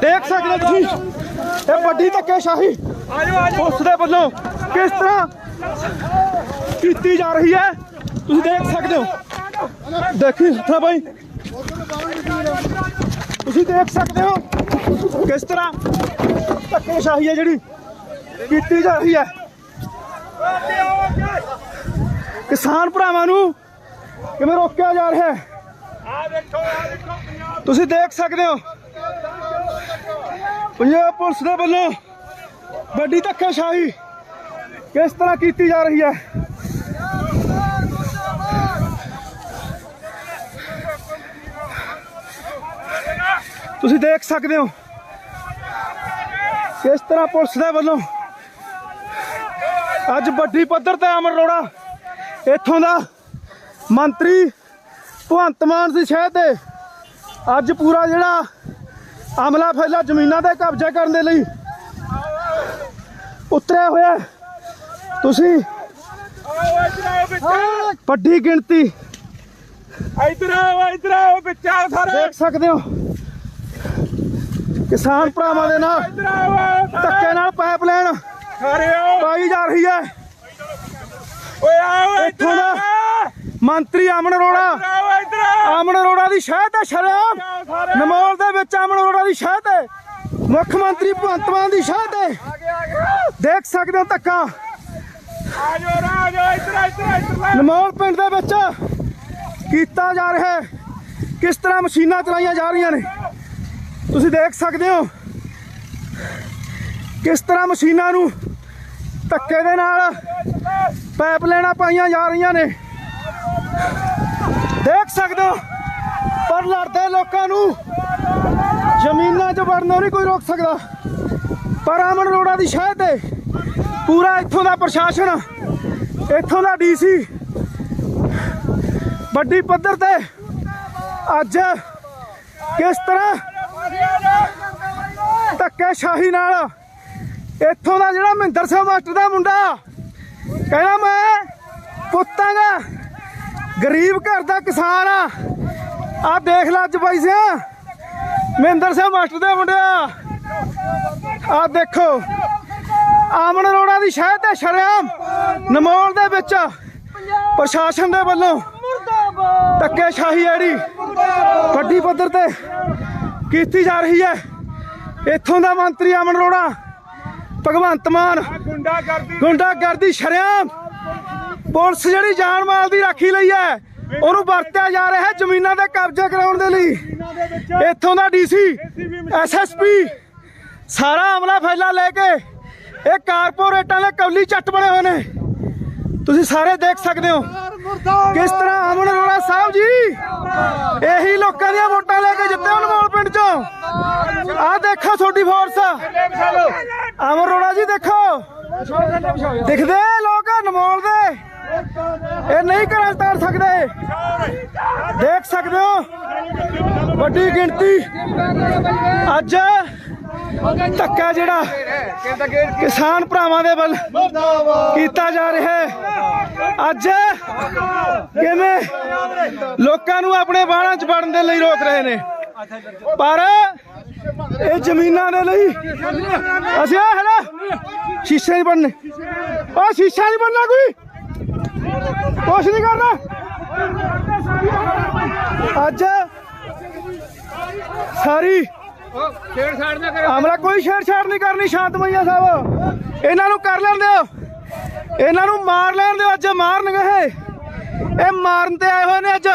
ਦੇਖ ਸਕਦੇ ਹੋ ਤੁਸੀਂ। ਇਹ ਵੱਡੀ ਧੱਕੇਸ਼ਾਹੀ ਆਜੋ ਆਜੋ। ਪੁਲਿਸ ਦੇ ਵੱਲੋਂ ਕਿਸ ਤਰ੍ਹਾਂ ਕੀਤੀ ਜਾ ਰਹੀ ਹੈ। ਤੁਸੀਂ ਦੇਖ ਸਕਦੇ ਹੋ। ਦੇਖੀ ਹੱਥਾ ਬਾਈ ਤੁਸੀਂ ਦੇਖ ਸਕਦੇ ਹੋ ਕਿਸ ਤਰ੍ਹਾਂ ਧੱਕੇਸ਼ਾਹੀ ਹੈ ਜਿਹੜੀ ਕੀਤੀ ਜਾ ਰਹੀ ਹੈ। ਕਿਸਾਨ ਭਰਾਵਾਂ ਨੂੰ ਕਿਵੇਂ ਰੋਕਿਆ ਜਾ ਰਿਹਾ ਹੈ? ਤੁਸੀਂ ਦੇਖ ਸਕਦੇ ਹੋ, ਪੰਜਾਬ ਪੁਲਿਸ ਦੇ ਵੱਲੋਂ ਵੱਡੀ ਧੱਕੇਸ਼ਾਹੀ ਕਿਸ ਤਰ੍ਹਾਂ ਕੀਤੀ ਜਾ ਰਹੀ ਹੈ? ਤੁਸੀਂ ਦੇਖ ਸਕਦੇ ਹੋ ਕਿਸ ਤਰ੍ਹਾਂ ਪੁਲਿਸ ਦੇ ਵੱਲੋਂ ਅੱਜ ਵੱਡੀ ਪੱਧਰ ਤੇ ਅਮਰ ਅਰੋੜਾ ਇੱਥੋਂ ਦਾ ਮੰਤਰੀ ਭਗਵੰਤ ਮਾਨ ਦੀ ਸ਼ਹਿ ਤੇ ਅੱਜ ਪੂਰਾ ਜਿਹੜਾ ਅਮਲਾ ਫੈਲਾ ਜ਼ਮੀਨਾਂ ਤੇ ਕਬਜ਼ਾ ਕਰਨ ਦੇ ਲਈ ਉਤਰਿਆ ਹੋਇਆ। ਤੁਸੀਂ ਵੱਡੀ ਗਿਣਤੀ ਇੱਧਰ ਆਓ ਇੱਧਰ ਆਓ ਆਓ ਸਾਰੇ ਦੇਖ ਸਕਦੇ ਹੋ ਕਿਸਾਨ ਭਰਾਵਾਂ ਦੇ ਨਾਲ ਧੱਕੇ ਨਾਲ ਪਾਈਪਲਾਈਨ ਪਾਈ ਜਾ ਰਹੀ ਹੈ। ਓਏ ਆਓ ਇੱਥੋਂ ਦਾ ਮੰਤਰੀ ਅਮਨ ਆਓ ਅਮਨ ਅਰੋੜਾ ਦੀ ਸ਼ਹਿ ਤੇ ਸ਼ਰਮ ਸਾਰੇ। ਨਮੋਲ ਦੇ ਵਿੱਚ ਅਮਨ ਅਰੋੜਾ ਦੀ ਸ਼ਹਿ ਤੇ ਮੁੱਖ ਮੰਤਰੀ ਭਗਵੰਤ ਮਾਨ ਦੀ ਸ਼ਹਿ ਤੇ ਦੇਖ ਸਕਦੇ ਹੋ ਧੱਕਾ। ਨਮੋਲ ਪਿੰਡ ਦੇ ਵਿੱਚ ਕੀਤਾ ਜਾ ਰਿਹਾ ਹੈ। ਕਿਸ ਤਰ੍ਹਾਂ ਮਸ਼ੀਨਾਂ ਚਲਾਈਆਂ ਜਾ ਰਹੀਆਂ ਨੇ? ਤੁਸੀਂ ਦੇਖ ਸਕਦੇ ਹੋ ਕਿਸ ਤਰ੍ਹਾਂ ਮਸ਼ੀਨਾਂ ਨੂੰ ਧੱਕੇ ਦੇ ਨਾਲ ਪਾਈਪ ਲੈਣਾ ਪਾਈਆਂ ਜਾ ਰਹੀਆਂ ਨੇ। ਦੇਖ ਸਕਦੇ ਹੋ, ਪਰ ਲੜਦੇ ਲੋਕਾਂ ਨੂੰ ਜ਼ਮੀਨਾਂ 'ਚ ਵੜਨੋਂ ਨਹੀਂ ਕੋਈ ਰੋਕ ਸਕਦਾ। ਪਰ ਅਮਨ ਅਰੋੜਾ ਦੀ ਸ਼ਹਿ ਤੇ ਪੂਰਾ ਇੱਥੋਂ ਦਾ ਪ੍ਰਸ਼ਾਸਨ, ਇੱਥੋਂ ਦਾ ਡੀਸੀ, ਵੱਡੀ ਪੱਧਰ ਤੇ ਅੱਜ ਕਿਸ ਤਰ੍ਹਾਂ ਧੱਕੇ ਸ਼ਾਹੀ ਨਾਲ। ਇੱਥੋਂ ਦਾ ਜਿਹੜਾ ਮਹਿੰਦਰ ਸਿੰਘ ਮਾਸਟਰ ਦਾ ਮੁੰਡਾ, ਕਹਿੰਦਾ ਮੈਂ ਪੁੱਤਾਂ ਦਾ ਗਰੀਬ ਘਰ ਦਾ ਕਿਸਾਨ ਆ। ਆ ਦੇਖ ਲੈ ਅੱਜ ਬਾਈ ਸਿਆ, ਮਹਿੰਦਰ ਸਿੰਘ ਮਾਸਟਰ ਦੇ ਮੁੰਡਿਆ ਆ। ਦੇਖੋ, ਆਮਨ ਰੋੜਾ ਦੀ ਸ਼ਹਿਰ ਤੇ ਸ਼ਰਿਆਮ ਨਮੋਲ ਦੇ ਵਿੱਚ ਪ੍ਰਸ਼ਾਸਨ ਦੇ ਵੱਲੋਂ ਮੁਰਦਾਬਾਦ ਧੱਕੇ ਸ਼ਾਹੀ ਜਿਹੜੀ ਵੱਡੀ ਪੱਧਰ ਤੇ ਕੀਤੀ ਜਾ ਰਹੀ ਹੈ। ਇੱਥੋਂ ਦਾ ਮੰਤਰੀ ਅਮਨ ਅਰੋੜਾ ਭਗਵੰਤ ਮਾਨ ਗੁੰਡਾ ਕਰਦੀ ਗੁੰਡਾਗਰਦੀ ਸ਼ਰਿਆਮ। ਪੁਲਿਸ ਜਿਹੜੀ ਜਾਨ ਮਾਲ ਦੀ ਰਾਖੀ ਲਈ ਹੈ ਉਹਨੂੰ ਵਰਤਿਆ ਜਾ ਰਿਹਾ ਹੈ ਜ਼ਮੀਨਾਂ ਦੇ ਕਬਜ਼ੇ ਕਰਾਉਣ ਦੇ ਲਈ। ਇੱਥੋਂ ਦਾ ਡੀਸੀ ਐਸਐਸਪੀ ਸਾਰਾ ਅਮਲਾ ਫੈਲਾ ਲੈ ਕੇ ਇਹ ਕਾਰਪੋਰੇਟਾਂ ਦੇ ਕੌਲੀ ਚੱਟ ਬਣੇ ਹੋਏ ਨੇ। ਤੁਸੀਂ ਸਾਰੇ ਦੇਖ ਸਕਦੇ ਹੋ। ਕਿਸ ਤਰ੍ਹਾਂ ਅਮਨ ਅਰੋੜਾ ਸਾਹਿਬ ਜੀ? ਇਹੀ ਲੋਕਾਂ ਦੀਆਂ ਵੋਟਾਂ ਲੈ ਕੇ ਜਿੱਤੇ ਅਨਮੋਲ ਪਿੰਡ ਚੋਂ। ਆਹ ਦੇਖੋ ਤੁਹਾਡੀ ਫੋਰਸ ਅਮਨ ਅਰੋੜਾ ਜੀ ਦੇਖੋ। ਦਿਖਦੇ ਲੋਕ ਅਨਮੋਲ ਦੇ। ਇਹ ਨਹੀਂ ਘਰਾਂ ਤਾਰ ਸਕਦੇ। ਦੇਖ ਸਕਦੇ ਹੋ। ਵੱਡੀ ਗਿਣਤੀ। ਅੱਜ ਧੱਕਾ ਜਿਹੜਾ ਕਿਸਾਨ ਭਰਾਵਾਂ ਦੇ ਵੱਲ ਕੀਤਾ ਜਾ ਰਿਹਾ ਹੈ। ਅੱਜ ਕਿਵੇਂ ਲੋਕਾਂ ਨੂੰ ਆਪਣੇ ਬਾਣਾਂ 'ਚ ਵੜਨ ਦੇ ਲਈ ਰੋਕ ਰਹੇ ਨੇ? ਪਰ ਇਹ ਜ਼ਮੀਨਾਂ ਦੇ ਲਈ ਅਸੀਂ ਆ ਹਲਾ ਸ਼ੀਸ਼ੇ ਨਹੀਂ ਬਣਨੇ। ਉਹ ਸ਼ੀਸ਼ਾ ਨਹੀਂ ਬਣਨਾ ਕੋਈ। ਕੁਛ ਨਹੀਂ ਕਰਨਾ। ਅੱਜ ਸਾਰੀ ਹਮਲਾ ਕੋਈ ਛੇੜਛਾੜ ਨਹੀਂ ਕਰਨੀ ਸ਼ਾਂਤਮਈਆ ਸਾਹਿਬ। ਇਹਨਾਂ ਨੂੰ ਕਰ ਲੈਣ ਦਿਓ। ਇਹਨਾਂ ਨੂੰ ਮਾਰ ਲੈਣ ਦਿਓ, ਅੱਜ ਮਾਰਨਗੇ ਇਹ। ਇਹ ਮਾਰਨ ਤੇ ਆਏ ਹੋਏ ਨੇ ਅੱਜ।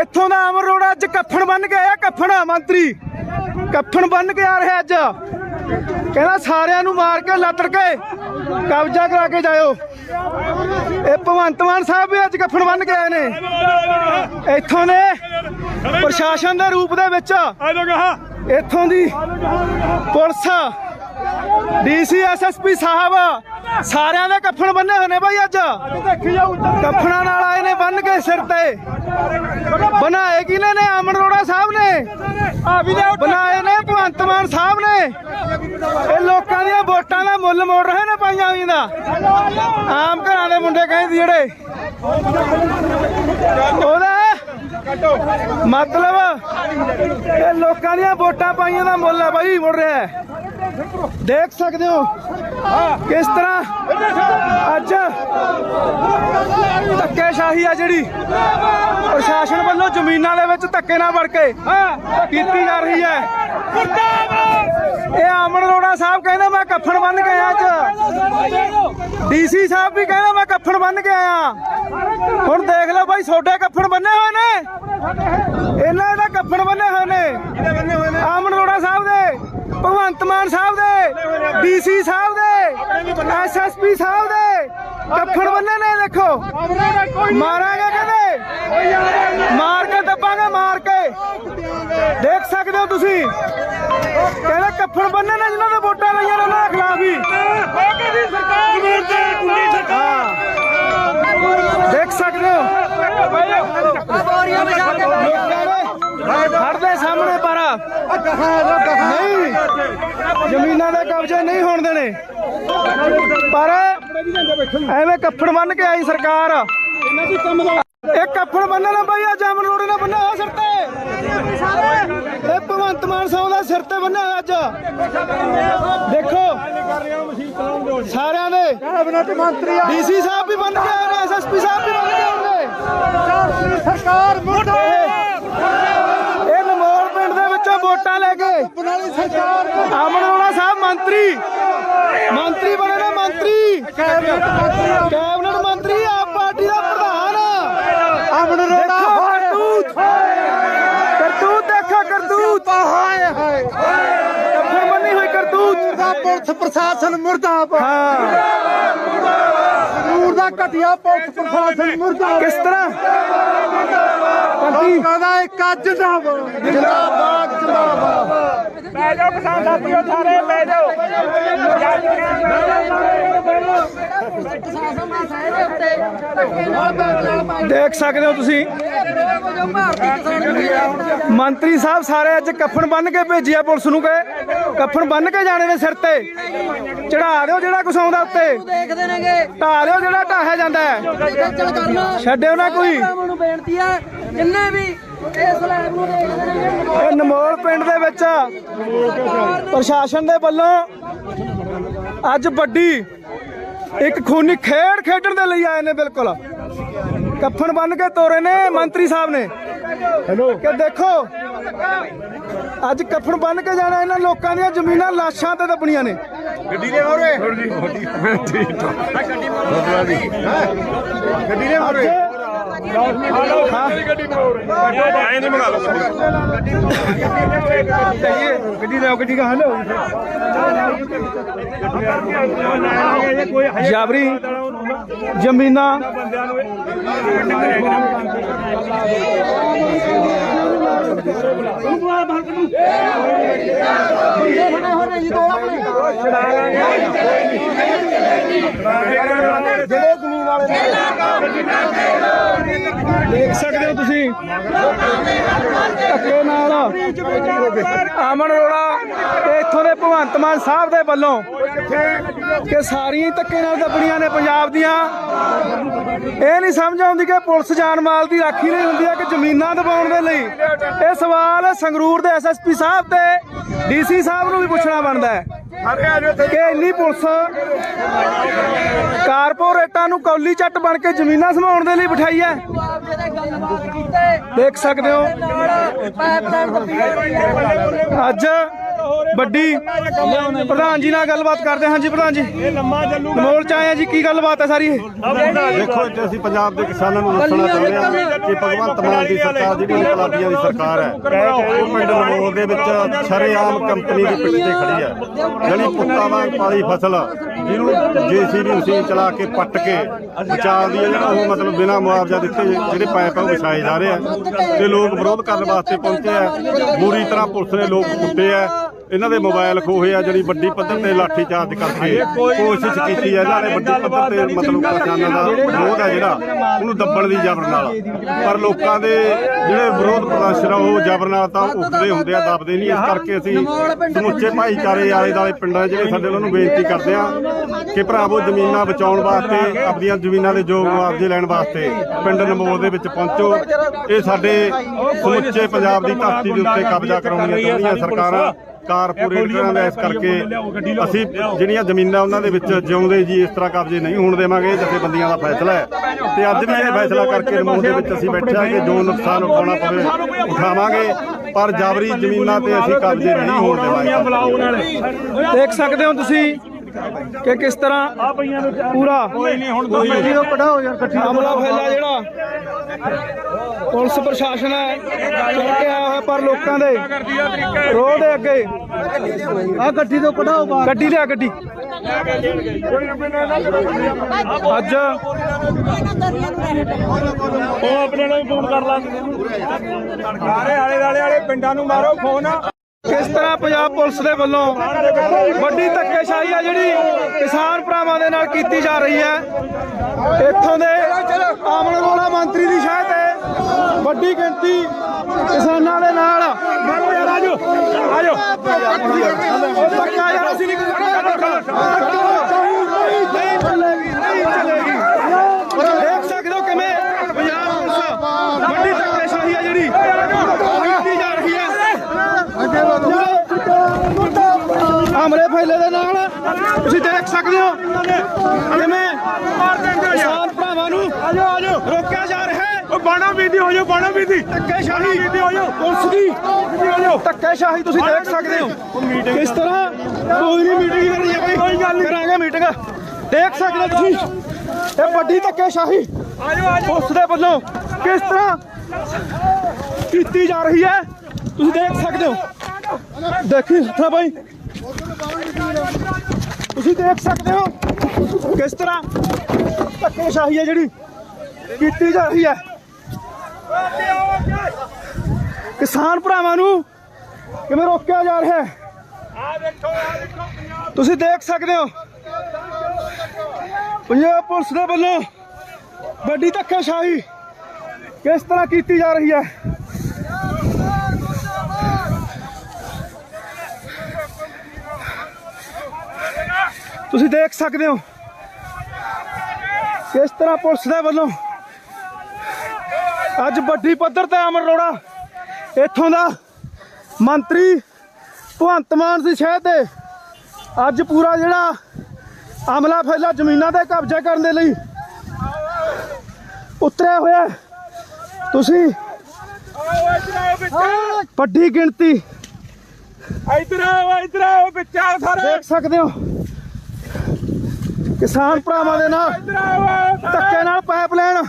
ਇੱਥੋਂ ਦਾ ਅਮਰ ਰੋੜਾ ਅੱਜ ਕੱਫਣ ਬੰਨ ਕੇ ਆਇਆ, ਕੱਫਣ ਮੰਤਰੀ। ਕੱਫਣ ਬੰਨ ਕੇ ਆ ਰਿਹਾ ਅੱਜ। ਕਹਿੰਦਾ ਸਾਰਿਆਂ ਨੂੰ ਮਾਰ ਕੇ ਲੱਤੜ ਕੇ ਕਬਜ਼ਾ ਕਰਾ ਕੇ ਜਾਇਓ। ਇਹ ਭਗਵੰਤ ਮਾਨ ਸਾਹਿਬ ਵੀ ਅੱਜ ਕੱਫਣ ਬੰਨ ਕੇ ਆਏ ਨੇ। ਇੱਥੋਂ ਦੇ ਪ੍ਰਸ਼ਾਸਨ ਦੇ ਰੂਪ ਦੇ ਵਿੱਚ ਆ ਜਾ ਕਹਾ ਇੱਥੋਂ ਦੀ ਪੁਲਿਸ ਡੀਸੀ ਐਸਐਸਪੀ ਸਾਹਿਬ ਸਾਰਿਆਂ ਦੇ ਕੱਫਣ ਬੰਨੇ ਹੋਏ ਨੇ ਬਾਈ ਅੱਜ। ਕੱਫਣਾ ਨਾਲ ਆਏ ਨੇ ਬੰਨ ਕੇ ਸਿਰ ਤੇ। ਬਣਾਏ ਕਿਨੇ ਨੇ? ਅਮਨ ਅਰੋੜਾ ਸਾਹਿਬ ਨੇ। ਬਣਾਏ ਨੇ ਭਗਵੰਤ ਮਾਨ ਸਾਹਿਬ ਨੇ। ਇਹ ਲੋਕਾਂ ਦੀਆਂ ਵੋਟਾਂ ਦਾ ਮੁੱਲ ਮੋੜ ਰਹੇ ਨੇ ਪਾਈਆਂ ਹੋਈਆਂ ਦਾ। ਆਮ ਘਰਾਂ ਦੇ ਮੁੰਡੇ ਕਹਿੰਦੇ ਜਿਹੜੇ। ਉਹਦਾ ਮਤਲਬ ਇਹ ਲੋਕਾਂ ਦੀਆਂ ਵੋਟਾਂ ਪਾਈਆਂ ਦਾ ਮੁੱਲ ਹੈ ਬਾਈ ਮੁੜ ਰਿਹਾ ਹੈ। ਦੇਖ ਸਕਦੇ ਹੋ ਕਿਸ ਤਰ੍ਹਾਂ ਅੱਜ ਧੱਕੇਸ਼ਾਹੀ ਆ ਜਿਹੜੀ। ਪ੍ਰਸ਼ਾਸਨ ਵੱਲੋਂ ਜ਼ਮੀਨਾਂ ਦੇ ਵਿੱਚ ਧੱਕੇ ਨਾਲ ਵੜ ਕੇ ਕੀਤੀ ਜਾ ਰਹੀ ਹੈ। ਇਹ ਅਮਨ ਅਰੋੜਾ ਸਾਹਿਬ ਕਹਿੰਦਾ ਮੈਂ ਕੱਫਣ ਬੰਨ ਕੇ ਆਇਆ ਅੱਜ। ਡੀਸੀ ਸਾਹਿਬ ਵੀ ਕਹਿੰਦਾ ਮੈਂ ਕੱਫਣ ਬੰਨ ਕੇ ਆਇਆ। ਹੁਣ ਦੇਖ ਲਓ ਬਾਈ ਛੋਡੇ ਕੱਫਣ ਬੰਨੇ ਹੋਏ ਨੇ। ਇਹਨਾਂ ਦਾ ਕੱਫਣ ਬੰਨੇ ਹੋਏ ਨੇ। ਅਮਨ ਅਰੋੜਾ ਸਾਹਿਬ ਦੇ। ਭਗਵੰਤ ਮਾਨ ਸਾਹਿਬ ਦੇ, ਡੀਸੀ ਸਾਹਿਬ ਦੇ ਐਸਐਸਪੀ ਸਾਹਿਬ ਦੇ ਕੱਫਣ ਬੰਨੇ ਨੇ ਦੇਖੋ। ਮਾਰਾਂਗੇ ਕਹਿੰਦੇ। ਮਾਰ ਕੇ ਦੱਬਾਂਗੇ, ਮਾਰ ਕੇ। ਦੇਖ ਸਕਦੇ ਹੋ ਤੁਸੀਂ। ਕਹਿੰਦੇ ਕੱਫਣ ਬੰਨੇ ਨੇ ਜਿਨ੍ਹਾਂ ਦੇ ਵੋਟਾਂ ਲਈਆਂ ਨੇ ਉਹਨਾਂ ਦੇ ਖਿਲਾਫ ਹੀ। ਦੇਖ ਸਕਦੇ ਹੋ। ਨਹੀਂ। ਜ਼ਮੀਨਾਂ ਦੇ ਕਬਜ਼ੇ ਨਹੀਂ ਹੋਣ ਦੇਣੇ। ਪਰ ਐਵੇਂ ਕੱਫੜ ਬੰਨ ਕੇ ਆਈ ਸਰਕਾਰ। ਇਹ ਕੱਫੜ ਬੰਨਣ ਬਈ ਆ ਜਾਮਨ ਰੋੜੇ ਨਾਲ ਬੰਨਿਆ ਹੋਇਆ ਸਿਰ ਤੇ। ਇਹ ਭਗਵੰਤ ਮਾਨ ਸਾਹਿਬ ਦਾ ਸਿਰ ਤੇ ਬੰਨਿਆ ਅੱਜ। ਦੇਖੋ, ਸਾਰਿਆਂ ਦੇ ਕੈਬਨਿਟ ਮੰਤਰੀ ਡੀਸੀ ਸਾਹਿਬ ਵੀ ਬੰਨ ਕੇ ਆਏ ਨੇ ਐਸਐਸਪੀ ਸਾਹਿਬ ਵੀ ਬੰਨ ਕੇ ਆਉਣਗੇ ਸਰਕਾਰ ਮੁਰਦਾ ਇਹ ਨਮੋਲ ਪਿੰਡ ਦੇ ਵਿੱਚੋਂ ਵੋਟਾਂ ਲੈ ਕੇ ਅਰੋੜਾ ਸਾਹਿਬ ਮੰਤਰੀ ਮੰਤਰੀ ਬਣੇ ਨੇ ਮੰਤਰੀ ਕੈਬਨਿਟ ਮੰਤਰੀ ਆ ਪਾਰਟੀ ਦਾ ਪ੍ਰਧਾਨ ਦੇਖੋ ਕਰਤੂਤ ਕਰਤੂਤ ਦੇਖੋ ਕਰਤੂਤ ਹਾਏ ਹਾਏ ਕੱਫਣ ਬੰਨੀ ਹੋਈ ਕਰਤੂਤ ਦਾ ਪੁਲਿਸ ਪ੍ਰਸ਼ਾਸਨ ਮੁਰਦਾਬਾਦ ਹਾਂ ਦਾ ਘਟਿਆ ਪੁਲਿਸ ਪ੍ਰਸ਼ਾਸਨ ਮੁਰਦਾਬਾਦ। ਕਿਸ ਤਰ੍ਹਾਂ? ਕੰਤੀ ਕਹਿੰਦਾ ਇੱਕ ਅੱਜ ਦਾ। ਜਿੰਦਾਬਾਦ ਜਿੰਦਾਬਾਦ। ਬੈ ਜਾਓ ਕਿਸਾਨ ਸਾਥੀਓ ਸਾਰੇ ਜਾਓ। ਦੇਖ ਸਕਦੇ ਹੋ ਤੁਸੀਂ। ਮੰਤਰੀ ਸਾਹਿਬ ਸਾਰੇ ਅੱਜ ਕੱਫਣ ਬੰਨ ਕੇ ਭੇਜਿਆ ਪੁਲਿਸ ਨੂੰ ਕਹੇ ਕੱਫਣ ਬੰਨ ਕੇ ਜਾਣੇ ਨੇ ਸਿਰ ਤੇ। ਚੜਾ ਦਿਓ ਜਿਹੜਾ ਕੁਛ ਆਉਂਦਾ ਉੱਤੇ। ਦੇਖਦੇ ਨੇਗੇ ਢਾ ਦਿਓ ਜਿਹੜਾ ਢਾਹਿਆ ਜਾਂਦਾ ਹੈ। ਛੱਡਿਓ ਨਾ ਕੋਈ। ਭਰਾਵਾਂ ਨੂੰ ਬੇਨਤੀ ਹੈ ਜਿੰਨੇ ਵੀ ਇਹ ਨਮੋਲ ਪਿੰਡ ਦੇ ਵਿੱਚ ਪ੍ਰਸ਼ਾਸਨ ਦੇ ਵੱਲੋਂ ਅੱਜ ਵੱਡੀ ਇੱਕ ਖੂਨੀ ਖੇਡ ਖੇਡਣ ਦੇ ਲਈ ਆਏ ਨੇ ਬਿਲਕੁਲ। ਕੱਫਣ ਬੰਨ ਕੇ ਤੋਰੇ ਨੇ ਮੰਤਰੀ ਸਾਹਿਬ ਨੇ। ਹੈਲੋ ਕਿ ਦੇਖੋ ਅੱਜ ਕੱਫਣ ਬੰਨ ਕੇ ਜਾਣਾ ਇਹਨਾਂ ਲੋਕਾਂ ਦੀਆਂ ਜ਼ਮੀਨਾਂ ਲਾਸ਼ਾਂ ਤੇ ਦੱਬਣੀਆਂ ਨੇ। ਗੱਡੀ ਦੇ ਮੋਰੇ ਗੱਡੀ ਦੇ ਮੋਰੇ ਗੱਡੀ ਮੋਰੇ ਨਹੀਂ ਮੰਗਾ ਲਓ ਗੱਡੀ ਦੇ ਗੱਡੀ ਕਹਾਂ ਲੋ ਕੋਈ ਜਾਬਰੀ ਜ਼ਮੀਨਾਂ। ਜਿਹੜੇ ਜ਼ਮੀਨ ਵਾਲੇ ਦੇਖ ਸਕਦੇ ਹੋ ਤੁਸੀਂ। ਧੱਕੇ ਨਾਲ ਆਮਨ ਰੋੜਾ ਤੇ ਇੱਥੋਂ ਦੇ ਭਗਵੰਤ ਮਾਨ ਸਾਹਿਬ ਦੇ ਵੱਲੋਂ ਕਿ ਸਾਰੀਆਂ ਧੱਕੇ ਨਾਲ ਦੱਬਣੀਆਂ ਨੇ ਪੰਜਾਬ ਦੀਆਂ। ਇਹ ਨਹੀਂ ਸਮਝ ਆਉਂਦੀ ਕਿ ਪੁਲਿਸ ਜਾਨ ਮਾਲ ਦੀ ਰਾਖੀ ਨਹੀਂ ਹੁੰਦੀ ਹੈ ਕਿ ਜ਼ਮੀਨਾਂ ਦਬਾਉਣ ਦੇ ਲਈ। ਇਹ ਸਵਾਲ ਸੰਗਰੂਰ ਦੇ ਐਸਐਸਪੀ ਸਾਹਿਬ ਤੇ ਡੀਸੀ ਸਾਹਿਬ ਨੂੰ ਵੀ ਪੁੱਛਣਾ ਬਣਦਾ ਹੈ। ਕਿ ਇੰਨੀ ਪੁਲਿਸ ਕਾਰਪੋਰੇਟਾਂ ਨੂੰ ਕੌਲੀ ਚੱਟ ਬਣ ਕੇ ਜ਼ਮੀਨਾਂ ਸੰਭਾਉਣ ਦੇ ਲਈ ਬਿਠਾਈ ਹੈ। ਦੇਖ ਸਕਦੇ ਹੋ। ਅੱਜ ਵੱਡੀ ਪ੍ਰਧਾਨ ਜੀ ਨਾਲ ਗੱਲਬਾਤ ਕਰਦੇ ਹਾਂ। ਜੀ ਪ੍ਰਧਾਨ ਜੀ। ਇਹ ਲੰਮਾ ਚੱਲੂਗਾ। ਮੋਲ ਚ ਆਏ ਆ ਜੀ ਕੀ ਗੱਲਬਾਤ ਹੈ ਸਾਰੀ ਇਹ? ਦੇਖੋ ਅੱਜ ਅਸੀਂ ਪੰਜਾਬ ਦੇ ਕਿਸਾਨਾਂ ਨੂੰ ਦੱਸਣਾ ਚਾਹੁੰਦੇ ਹਾਂ ਕਿ ਭਗਵੰਤ ਮਾਨ ਦੀ ਸਰਕਾਰ ਜਿਹੜੀ ਇਨਕਲਾਬੀਆਂ ਦੀ ਸਰਕਾਰ ਹੈ ਉਹ ਪਿੰਡ ਨਮੋਲ ਦੇ ਵਿੱਚ ਸ਼ਰੇਆਮ ਕੰਪਨੀ ਦੀ ਪਿੱਛੇ ਖੜੀ ਹੈ। ਜਿਹੜੀ ਪੁੱਤਾਂ ਵਾਂਗ ਪਾਲੀ ਫਸਲ ਜਿਹਨੂੰ ਜੀਸੀਬੀ ਮਸ਼ੀਨ ਚਲਾ ਕੇ ਪੱਟ ਕੇ ਬਚਾਉਂਦੀ ਹੈ ਜਿਹੜਾ ਉਹ ਮਤਲਬ ਬਿਨਾਂ ਮੁਆਵਜ਼ਾ ਦਿੱਤੇ ਜਿਹੜੇ ਪਾਈਪ ਆ ਉਹ ਵਿਛਾਏ ਜਾ ਰਹੇ ਆ ਤੇ ਲੋਕ ਵਿਰੋਧ ਕਰਨ ਵਾਸਤੇ ਪਹੁੰਚੇ ਆ ਬੁਰੀ ਤਰ੍ਹਾਂ ਪੁਲਿਸ ਨੇ ਲੋਕ ਕੁੱਟੇ ਆ ਇਹਨਾਂ ਦੇ ਮੋਬਾਈਲ ਖੋਹੇ ਆ ਜਿਹੜੀ ਵੱਡੀ ਪੱਧਰ ਤੇ ਲਾਠੀ ਚਾਰਜ ਕਰਕੇ ਕੋਸ਼ਿਸ਼ ਕੀਤੀ ਹੈ ਇਹਨਾਂ ਨੇ ਵੱਡੀ ਪੱਧਰ ਤੇ ਮਤਲਬ ਕਿਸਾਨਾਂ ਦਾ ਵਿਰੋਧ ਹੈ ਜਿਹੜਾ ਉਹਨੂੰ ਦੱਬਣ ਦੀ ਜ਼ਬਰ ਨਾਲ। ਪਰ ਲੋਕਾਂ ਦੇ ਜਿਹੜੇ ਵਿਰੋਧ ਪ੍ਰਦਰਸ਼ਨ ਆ ਉਹ ਜ਼ਬਰ ਨਾਲ ਤਾਂ ਉੱਠਦੇ ਹੁੰਦੇ ਆ ਦੱਬਦੇ ਨਹੀਂ। ਇਸ ਕਰਕੇ ਅਸੀਂ ਸਮੁੱਚੇ ਭਾਈਚਾਰੇ ਆਲੇ ਦਾਲੇ ਪਿੰਡਾਂ ਜਿਹੜੇ ਸਾਡੇ ਉਹਨਾਂ ਨੂੰ ਬੇਨਤੀ ਕਰਦੇ ਆ ਕਿ ਭਰਾਵੋ ਜ਼ਮੀਨਾਂ ਬਚਾਉਣ ਵਾਸਤੇ ਆਪਣੀਆਂ ਜ਼ਮੀਨਾਂ ਦੇ ਯੋਗ ਮੁਆਵਜ਼ੇ ਲੈਣ ਵਾਸਤੇ ਪਿੰਡ ਨਮੋਲ ਦੇ ਵਿੱਚ ਪਹੁੰਚੋ। ਇਹ ਸਾਡੇ ਸਮੁੱਚੇ ਪੰਜਾਬ ਦੀ ਧਰਤੀ ਦੇ ਉੱਤੇ ਕਬਜ਼ਾ ਕਰਾਉਣੀਆਂ ਚਾਹੁੰਦੀਆਂ ਸਰਕਾਰਾਂ। ਕਾਰਪੋਰੇਟਰਾਂ ਦਾ ਇਸ ਕਰਕੇ ਅਸੀਂ ਜਿਹੜੀਆਂ ਜ਼ਮੀਨਾਂ ਉਹਨਾਂ ਦੇ ਵਿੱਚ ਜਿਉਂਦੇ ਜੀ ਇਸ ਤਰ੍ਹਾਂ ਕਬਜ਼ੇ ਨਹੀਂ ਹੋਣ ਦੇਵਾਂਗੇ ਇਹ ਜਥੇਬੰਦੀਆਂ ਦਾ ਫੈਸਲਾ ਹੈ। ਤੇ ਅੱਜ ਵੀ ਇਹ ਫੈਸਲਾ ਕਰਕੇ ਰਿਮੋਟ ਦੇ ਵਿੱਚ ਅਸੀਂ ਬੈਠੇ ਹਾਂ ਕਿ ਜੋ ਨੁਕਸਾਨ ਉਠਾਉਣਾ ਪਵੇ ਉਠਾਵਾਂਗੇ ਪਰ ਜਾਬਰੀ ਜ਼ਮੀਨਾਂ ਤੇ ਅਸੀਂ ਕਬਜ਼ੇ ਨਹੀਂ ਹੋਣ ਦੇਵਾਂਗੇ। ਦੇਖ ਸਕਦੇ ਹੋ ਤੁਸੀਂ ਕਿ ਕਿਸ ਤਰ੍ਹਾਂ ਪੂਰਾ? ਕੋਈ ਨਹੀਂ ਹੁਣ ਦੋ ਤੋਂ ਕਢਾਓ ਯਾਰ ਇਕੱਠੀ ਹਮਲਾ ਫੈਲਾ ਜਿਹੜਾ। ਪੁਲਿਸ ਪ੍ਰਸ਼ਾਸਨ ਹੈ ਚੜ ਕੇ ਆਇਆ ਹੋਇਆ ਪਰ ਲੋਕਾਂ ਦੇ। ਰੋਹ ਦੇ ਅੱਗੇ। ਆ ਗੱਡੀ ਤੋਂ ਕਢਾਓ ਬਾਹਰ। ਗੱਡੀ ਲਿਆ ਗੱਡੀ। ਅੱਜ ਉਹ ਆਪਣੇ ਨਾਲ ਫੋਨ ਕਰ ਲਾਂਗੇ ਸਾਰੇ ਆਲੇ ਦਾਲੇ ਵਾਲੇ ਪਿੰਡਾਂ ਨੂੰ ਮਾਰੋ ਫੋਨ। ਕਿਸ ਤਰ੍ਹਾਂ ਪੰਜਾਬ ਪੁਲਿਸ ਦੇ ਵੱਲੋਂ ਵੱਡੀ ਧੱਕੇਸ਼ਾਹੀ ਆ ਜਿਹੜੀ ਕਿਸਾਨ ਭਰਾਵਾਂ ਦੇ ਨਾਲ ਕੀਤੀ ਜਾ ਰਹੀ ਹੈ? ਇੱਥੋਂ ਦੇ ਆਮਣ ਰੋਲਾ ਮੰਤਰੀ ਦੀ ਸ਼ਾਇਦ ਤੇ ਵੱਡੀ ਗਿਣਤੀ ਕਿਸਾਨਾਂ ਦੇ ਨਾਲ। ਆਜੋ ਆਜੋ। ਧੱਕਾ ਯਾਰ, ਅਸੀਂ ਨਹੀਂ ਚੱਲੇਗੀ ਨਹੀਂ ਚੱਲੇਗੀ ਦੇਖ ਸਕਦੇ ਹੋ ਕਿਵੇਂ ਪੰਜਾਬ ਪੁਲਿਸ ਵੱਡੀ ਧੱਕੇਸ਼ਾਹੀ ਆ ਜਿਹੜੀ ਕੀਤੀ ਜਾ ਰਹੀ ਹੈ ਹਮਲੇ ਫੈਲੇ ਦੇ ਨਾਲ। ਤੁਸੀਂ ਦੇਖ ਸਕਦੇ ਹੋ ਕਿਵੇਂ ਕਿਸਾਨ ਭਰਾਵਾਂ ਨੂੰ ਆਜੋ ਆਜੋ ਰੋਕਿਆ ਜਾ ਰਿਹਾ ਹੈ। ਉਹ ਬਾਣਾ ਬੀਦੀ ਹੋ ਜਾਓ ਬਾਣਾ ਬੀਦੀ ਧੱਕੇਸ਼ਾਹੀ। ਬੀਦੀ ਹੋ ਜਾਓ। ਪੁਲਿਸ ਦੀ ਹੋ ਜਾਓ। ਧੱਕੇਸ਼ਾਹੀ ਤੁਸੀਂ ਦੇਖ ਸਕਦੇ ਹੋ। ਕਿਸ ਤਰ੍ਹਾਂ? ਕੋਈ ਨਹੀਂ ਮੀਟਿੰਗ ਕਰਨੀ ਹੈ ਕੋਈ ਗੱਲ ਨਹੀਂ। ਕਰਾਂਗੇ ਮੀਟਿੰਗ ਦੇਖ ਸਕਦੇ ਹੋ ਤੁਸੀਂ। ਇਹ ਵੱਡੀ ਧੱਕੇਸ਼ਾਹੀ। ਆਜੋ ਆਜੋ। ਪੁਲਿਸ ਦੇ ਵੱਲੋਂ ਕਿਸ ਤਰ੍ਹਾਂ ਕੀਤੀ ਜਾ ਰਹੀ ਹੈ? ਤੁਸੀਂ ਦੇਖ ਸਕਦੇ ਹੋ। ਦੇਖੀ ਹੱਥਾਂ ਬਾਈ। ਤੁਸੀਂ ਦੇਖ ਸਕਦੇ ਹੋ ਕਿਸ ਤਰ੍ਹਾਂ ਧੱਕੇਸ਼ਾਹੀ ਹੈ ਜਿਹੜੀ ਕੀਤੀ ਜਾ ਰਹੀ ਹੈ। ਕਿਸਾਨ ਭਰਾਵਾਂ ਨੂੰ ਕਿਵੇਂ ਰੋਕਿਆ ਜਾ ਰਿਹਾ ਹੈ? ਆ ਦੇਖੋ ਆ ਦੇਖੋ ਪੰਜਾਬ ਤੁਸੀਂ ਦੇਖ ਸਕਦੇ ਹੋ ਪੰਜਾਬ ਪੁਲਿਸ ਦੇ ਵੱਲੋਂ ਵੱਡੀ ਧੱਕੇਸ਼ਾਹੀ ਕਿਸ ਤਰ੍ਹਾਂ ਕੀਤੀ ਜਾ ਰਹੀ ਹੈ? ਤੁਸੀਂ ਦੇਖ ਸਕਦੇ ਹੋ ਕਿਸ ਤਰ੍ਹਾਂ ਪੁਲਿਸ ਦੇ ਵੱਲੋਂ ਅੱਜ ਵੱਡੀ ਪੱਧਰ ਤੇ ਅਮਰ ਰੋੜਾ ਇੱਥੋਂ ਦਾ ਮੰਤਰੀ ਭਗਵੰਤ ਮਾਨ ਦੀ ਸ਼ਹਿ ਤੇ ਅੱਜ ਪੂਰਾ ਜਿਹੜਾ ਅਮਲਾ ਫੈਲਾ ਜ਼ਮੀਨਾਂ ਤੇ ਕਬਜ਼ਾ ਕਰਨ ਦੇ ਲਈ ਉਤਰਿਆ ਹੋਇਆ। ਤੁਸੀਂ ਵੱਡੀ ਗਿਣਤੀ ਇੱਧਰ ਆਓ ਇੱਧਰ ਆਓ ਆਓ ਸਾਰੇ ਦੇਖ ਸਕਦੇ ਹੋ ਕਿਸਾਨ ਭਰਾਵਾਂ ਦੇ ਨਾਲ ਧੱਕੇ ਨਾਲ ਪਾਈਪਲਾਈਨ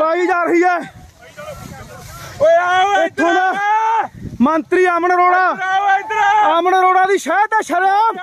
ਪਾਈ ਜਾ ਰਹੀ ਹੈ। ਓਏ ਆਓ ਇੱਥੋਂ ਦਾ ਮੰਤਰੀ ਅਮਨ ਅਰੋੜਾ। ਅਮਨ ਅਰੋੜਾ ਦੀ ਸ਼ਹਿ ਤੇ ਸ਼ਰਮ